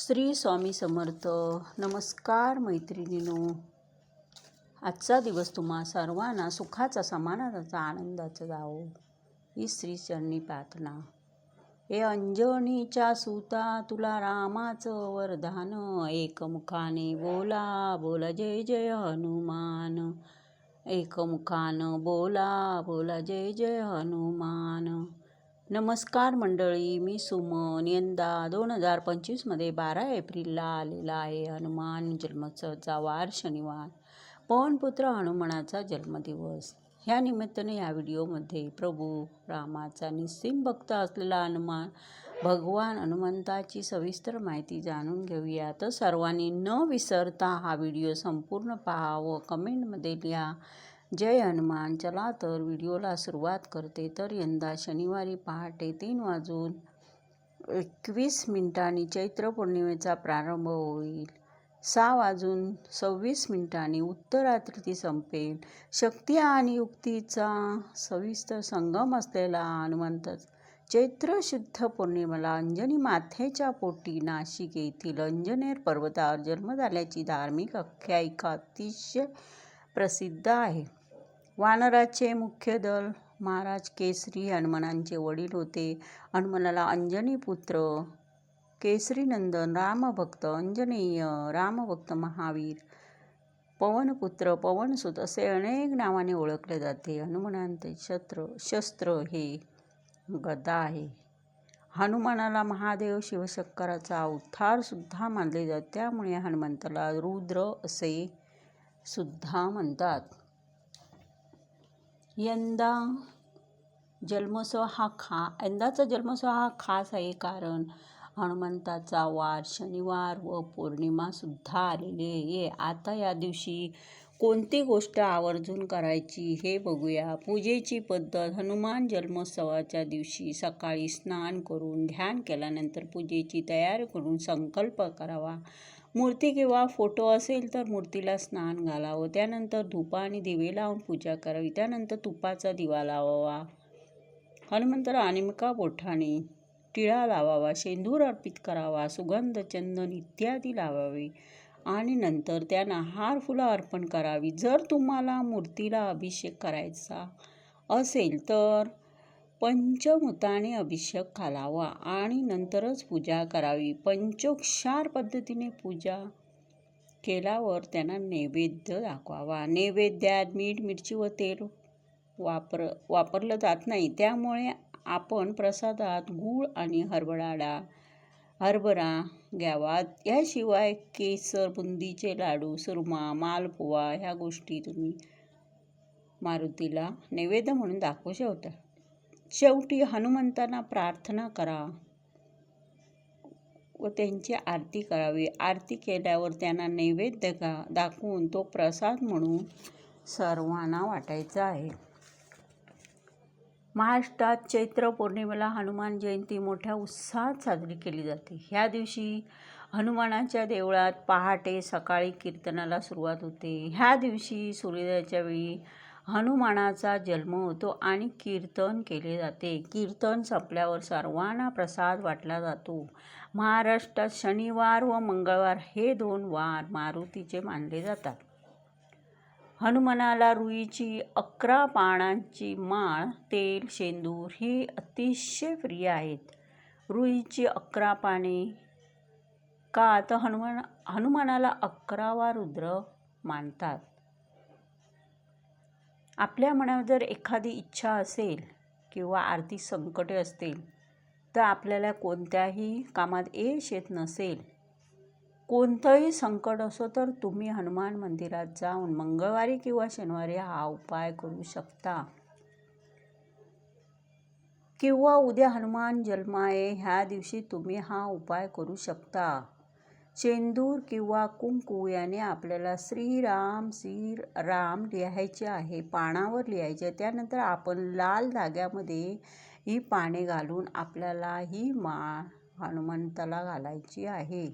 श्री स्वामी समर्थ. नमस्कार मैत्रिणीनो. आजचा दिवस तुम्हा सर्वांना सुखाचा समानाचा आनंदाचा जावो ही श्रीचरणी प्रार्थना. हे अंजनीच्या सुता तुला रामाचं वरदान. एकमुखाने बोला बोला जय जय हनुमान. एकमुखानं बोला बोला जय जय हनुमान. नमस्कार मंडळी मी सुमन. यंदा दोन हजार पंचवीसमध्ये बारा एप्रिलला आलेला आहे हनुमान जन्मोत्सवचा वार शनिवार. पवनपुत्र हनुमानाचा जन्मदिवस. ह्या निमित्ताने या व्हिडिओमध्ये प्रभू रामाचा निस्सिम भक्त असलेला हनुमान भगवान हनुमंताची सविस्तर माहिती जाणून घेऊया. तर सर्वांनी न विसरता हा व्हिडिओ संपूर्ण पहा व कमेंटमध्ये लिहा. जय हनुमान. चला तर व्हिडिओला सुरुवात करते. तर यंदा शनिवारी पहाटे तीन वाजून एकवीस मिनिटांनी चैत्र पौर्णिमेचा प्रारंभ होईल. सहा वाजून सव्वीस मिनिटांनी उत्तरात्री संपेल. शक्ती आणि युक्तीचा सविस्तर संगम असलेला हनुमंत चैत्र शुद्ध पौर्णिमेला अंजनी माथेच्या पोटी नाशिक येथील अंजनेर पर्वतावर जन्म झाल्याची धार्मिक आख्यायिका अतिशय प्रसिद्ध आहे. वानराचे मुख्य दल महाराज केसरी हनुमानांचे वडील होते. हनुमानाला अंजनी पुत्र केसरीनंदन रामभक्त अंजनेय रामभक्त महावीर पवनपुत्र पवनसुत असे अनेक नावाने ओळखले जाते. हनुमानांचे शस्त्र शस्त्र हे गदा आहे. हनुमानाला महादेव शिवशंकराचा अवतारसुद्धा मानले जाते. त्यामुळे हनुमंताला रुद्र असे सुद्धा म्हणतात. यंदा जन्मोत्सव हा खा यंदाचा जन्मोत्सव हा खास आहे कारण हनुमंताचा वार शनिवार व पौर्णिमासुद्धा आलेली आहे. आता या दिवशी कोणती गोष्ट आवर्जून करायची हे बघूया. पूजेची पद्धत हनुमान जन्मोत्सवाच्या दिवशी सकाळी स्नान करून ध्यान केल्यानंतर पूजेची तयारी करून संकल्प करावा. मूर्ती किंवा फोटो असेल तर मूर्तीला स्नान घालावं. त्यानंतर धुपा आणि दिवे लावून पूजा करावी. त्यानंतर तुपाचा दिवा लावावा. हनुमंतर अनिमिका बोठाने टिळा लावावा. शेंदूर अर्पित करावा. सुगंध चंदन इत्यादी लावावे. आणि नंतर त्यांना हार फुलं अर्पण करावी. जर तुम्हाला मूर्तीला अभिषेक करायचा असेल तर पंचमुताने अभिषेक घालावा आणि नंतरच पूजा करावी. पंचोक्षार पद्धतीने पूजा केल्यावर त्यांना नैवेद्य दाखवावा. नैवेद्यात मीठ मिरची व तेल वापर वापरलं जात नाही. त्यामुळे आपण प्रसादात गूळ आणि हरभरा हरभरा घ्यावा. याशिवाय केसर बुंदीचे लाडू सुरमा मालपुवा ह्या गोष्टी तुम्ही मारुतीला नैवेद्य म्हणून दाखवू शकता. शेवटी हनुमंतांना प्रार्थना करा व त्यांची आरती करावी. आरती केल्यावर त्यांना नैवेद्य गा दाखवून तो प्रसाद म्हणून सर्वांना वाटायचा आहे. महाराष्ट्रात चैत्र पौर्णिमेला हनुमान जयंती मोठ्या उत्साहात साजरी केली जाते. ह्या दिवशी हनुमानाच्या देवळात पहाटे सकाळी कीर्तनाला सुरुवात होते. ह्या दिवशी सूर्योदयाच्या वेळी हनुमानाचा जन्म होतो आणि कीर्तन केले जाते. कीर्तन संपल्यावर सर्वांना प्रसाद वाटला जातो. महाराष्ट्रात शनिवार व मंगळवार हे दोन वार मारुतीचे मानले जातात. हनुमानाला रुईची अकरा पानांची माळ तेल शेंदूर ही अतिशय प्रिय आहेत. रुईची अकरा पाने का? तर हनुमान हनुमानाला अकरावा रुद्र मानतात. आपल्या मनात जर एखादी इच्छा असेल किंवा आर्थिक संकटे असतील तर आपल्याला कोणत्याही कामात यश येत नसेल. कोणतंही संकट असो तर तुम्ही हनुमान मंदिरात जाऊन मंगळवारी किंवा शनिवारी हा उपाय करू शकता. किंवा उद्या हनुमान जन्माये ह्या दिवशी तुम्ही हा उपाय करू शकता. शेंदूर किंवा कुंकू याने आपल्याला श्रीराम श्री राम लिहायचे आहे पानावर लिहायचे. त्यानंतर आपण लाल धाग्यामध्ये ही पाने घालून आपल्याला ही माळ हनुमंताला घालायची आहे.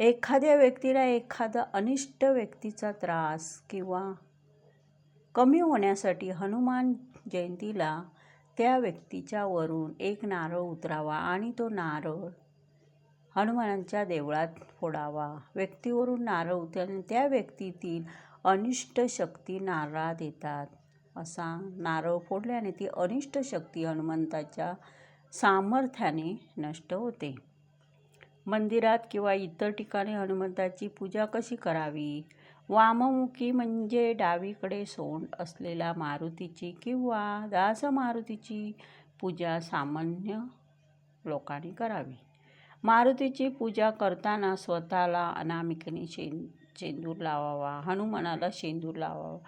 एखाद्या व्यक्तीला एखादा अनिष्ट व्यक्तीचा त्रास किंवा कमी होण्यासाठी हनुमान जयंतीला त्या व्यक्तीच्या वरून एक नारळ उतरावा आणि तो नारळ हनुमानांच्या देवळात फोडावा. व्यक्तीवरून नारळ उतरल्याने त्या व्यक्तीतील अनिष्ट शक्ती नारळात येतात असा नारळ फोडल्याने ती अनिष्ट शक्ती हनुमंताच्या सामर्थ्याने नष्ट होते. मंदिरात किंवा इतर ठिकाणी हनुमंताची पूजा कशी करावी? वाममुखी म्हणजे डावीकडे सोंड असलेल्या मारुतीची किंवा दास मारुतीची पूजा सामान्य लोकांनी करावी. मारुतीची पूजा करताना स्वतःला अनामिकने शें शेंदूर लावावा हनुमानाला शेंदूर लावावा.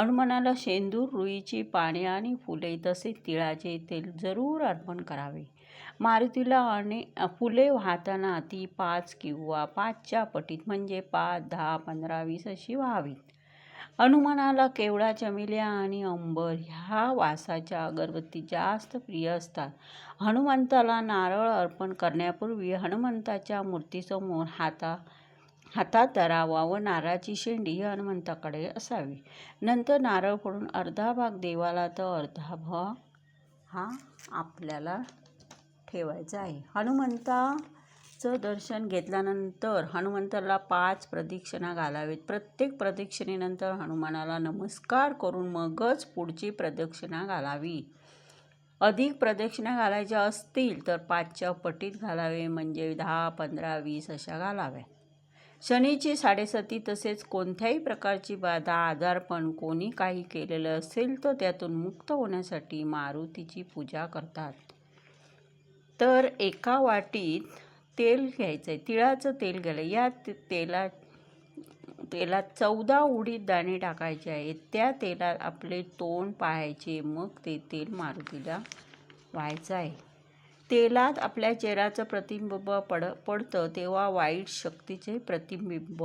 हनुमानाला शेंदूर रुईची पाने आणि फुले तसेच तिळाचे तेल जरूर अर्पण करावे. मारुतीला अने फुले वाहताना ती पाच किंवा पाचच्या पटीत म्हणजे पाच दहा पंधरा वीस अशी व्हावीत. हनुमानाला केवळा चमेल्या आणि अंबर ह्या वासाच्या अगरबत्ती जास्त प्रिय असतात. हनुमंताला नारळ अर्पण करण्यापूर्वी हनुमंताच्या मूर्तीसमोर हाता हातात धरावा व नारळाची शेंडी ही हनुमंताकडे असावी. नंतर नारळ फोडून अर्धा भाग देवाला तर अर्धा भाग हा आपल्याला ठेवायचं आहे. हनुमंताचं दर्शन घेतल्यानंतर हनुमंताला पाच प्रदक्षिणा घालावेत. प्रत्येक प्रदक्षिणेनंतर हनुमानाला नमस्कार करून मगच पुढची प्रदक्षिणा घालावी. अधिक प्रदक्षिणा घालायच्या असतील तर पाचच्या पटीत घालावे म्हणजे दहा पंधरा वीस अशा घालाव्या. शनीची साडेसती तसेच कोणत्याही प्रकारची बाधा आजारपण कोणी काही केलेलं असेल तर त्यातून मुक्त होण्यासाठी मारुतीची पूजा करतात. तर एका वाटीत तेल घ्यायचं आहे तिळाचं तेल घ्यायला या तेला तेलात चौदा उडीद दाणे टाकायचे आहेत. त्या तेलात आपले तोंड पाहायचे. मग ते तेल मारुतीला व्हायचं आहे. तेलात आपल्या चेहऱ्याचं प्रतिबिंब पड पडतं तेव्हा वाईट शक्तीचे प्रतिबिंब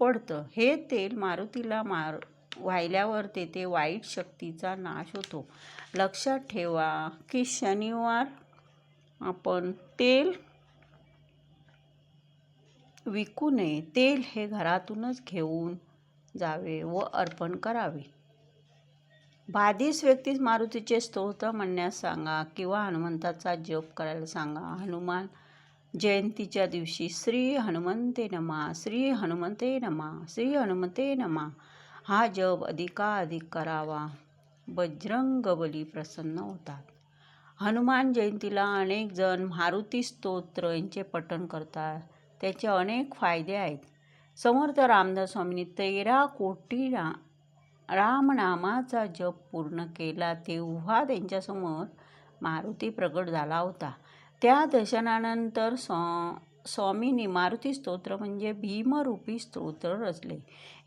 पडतं. हे तेल मारुतीला मार वाहिल्यावर तेथे वाईट शक्तीचा नाश होतो. लक्षात ठेवा की शनिवार आपण तेल विकू नये. तेल हे घरातूनच घेऊन जावे व अर्पण करावे. बाधित व्यक्तीस मारुतीचे स्तोत्र म्हणण्यास सांगा किंवा हनुमंताचा जप करायला सांगा. हनुमान जयंतीच्या दिवशी श्री हनुमंते नमा श्री हनुमंते नमा श्री हनुमते नमा हा जप अधिकाधिक करावा. बजरंगबली प्रसन्न होतात. हनुमान जयंतीला अनेक जण मारुती स्तोत्र यांचे पठण करतात. त्याचे अनेक फायदे आहेत. समर्थ रामदास स्वामींनी तेरा कोटी रा रामनामाचा जप पूर्ण केला तेव्हा त्यांच्यासमोर मारुती प्रगट झाला होता. त्या दर्शनानंतर स्वा स्वामींनी मारुती स्तोत्र म्हणजे भीमरूपी स्तोत्र रचले.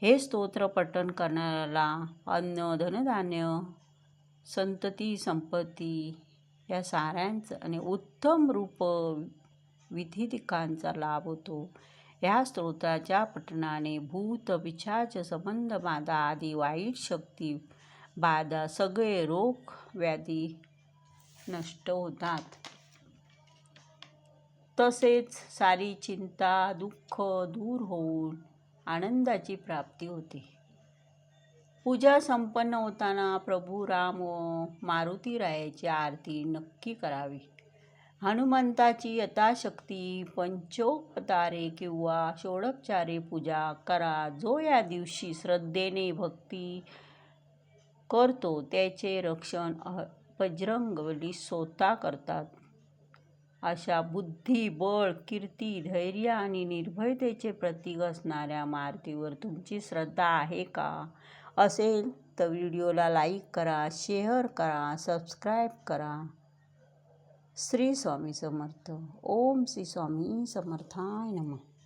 हे स्तोत्र पठण करणाऱ्याला अन्न धनधान्य संतती संपत्ती या साऱ्यांचं आणि उत्तम रूप विधिकांचा लाभ होतो. या स्तोत्राच्या पठणाने भूत पिशाच संबंध बाधा आदी वाईट शक्ती बाधा सगळे रोग व्याधी नष्ट होतात. तसेच सारी चिंता दुःख दूर होऊन आनंदाची प्राप्ती होते. पूजा संपन्न होताना प्रभू राम व मारुती रायाची आरती नक्की करावी. हनुमंताची यथाशक्ती पंचोपतारे किंवा षोडोपचारे पूजा करा. जो या दिवशी श्रद्धेने भक्ती करतो त्याचे रक्षण बजरंगवली स्वतः करतात. अशा बुद्धी बळ कीर्ती धैर्य आणि निर्भयतेचे प्रतीक असणाऱ्या मारुतीवर तुमची श्रद्धा आहे का? असेल तर व्हिडिओला लाईक करा शेअर करा सबस्क्राईब करा. श्री स्वामी समर्थ. ओम श्री स्वामी समर्थाय नमः.